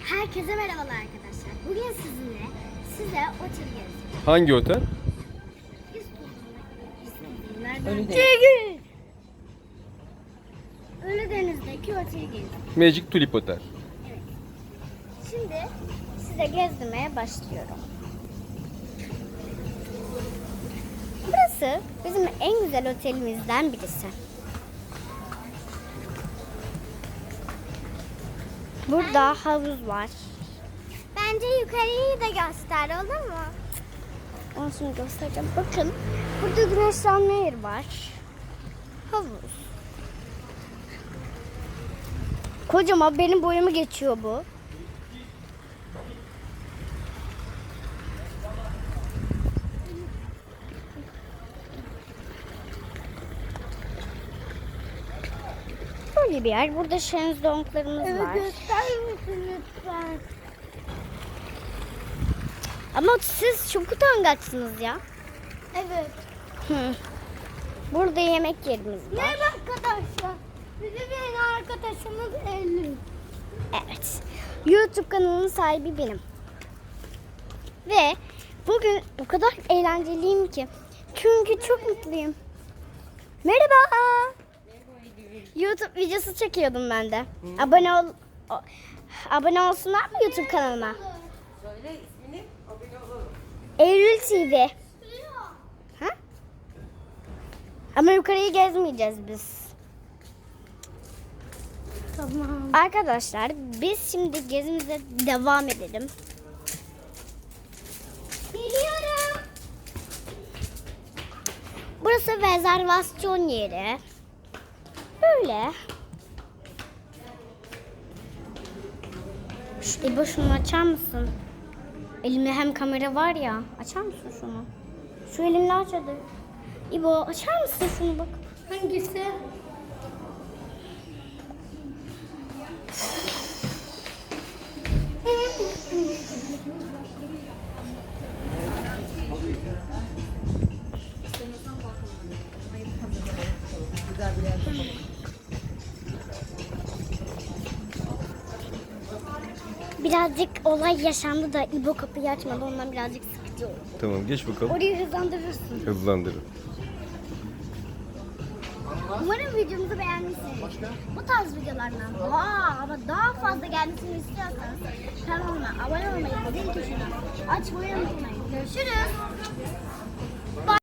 Herkese merhabalar arkadaşlar. Bugün sizinle size otel gezeceğiz. Hangi otel? Çekil! Ölüdeniz'deki oteli gezeceğiz. Magic Tulip Otel. Şimdi size gezdirmeye başlıyorum. Burası bizim en güzel otelimizden birisi. Burada havuz var. Bence yukarıyı da göster olur mu? Onu şimdi göstereceğim. Bakın burada güneşlenme yeri var. Havuz. Kocaman benim boyumu geçiyor bu. Böyle bir yer. Burada şezlonglarımız var. göster misin lütfen? Ama siz çok utangaçsınız ya. Evet. Hı. Burada yemek yerimiz var. Merhaba arkadaşlar. Bizim yeni arkadaşımız Eylül. Evet. YouTube kanalının sahibi benim. Ve bugün o kadar eğlenceliyim ki. Çünkü çok mutluyum. Merhaba. YouTube videosu çekiyordum ben de. Abone ol o- abone olsunlar mı YouTube kanalıma? Söyle ismini, abone olalım. Eylül TV. Ha? Ama yukarıyı gezmeyeceğiz biz. Tamam. Arkadaşlar biz şimdi gezimize devam edelim. Geliyorum. Burası rezervasyon yeri. Böyle. Şu İbo şunu açar mısın? Elimde hem kamera var ya. Açar mısın şunu? Şu elinle aç hadi. İbo açar mısın şunu bak. Hangisi? Birazcık olay yaşandı da İbo kapıyı açmadı. Ondan birazcık sıkıcı oldu. Tamam geç bakalım. Orayı hızlandırırsın. Hızlandırın. Umarım videomuzu beğenmişsiniz. Bu tarz videolardan daha ama daha fazla gelmesini istiyorsanız kanalıma abone olmayı, zil tuşuna açmayı unutmayın. Görüşürüz.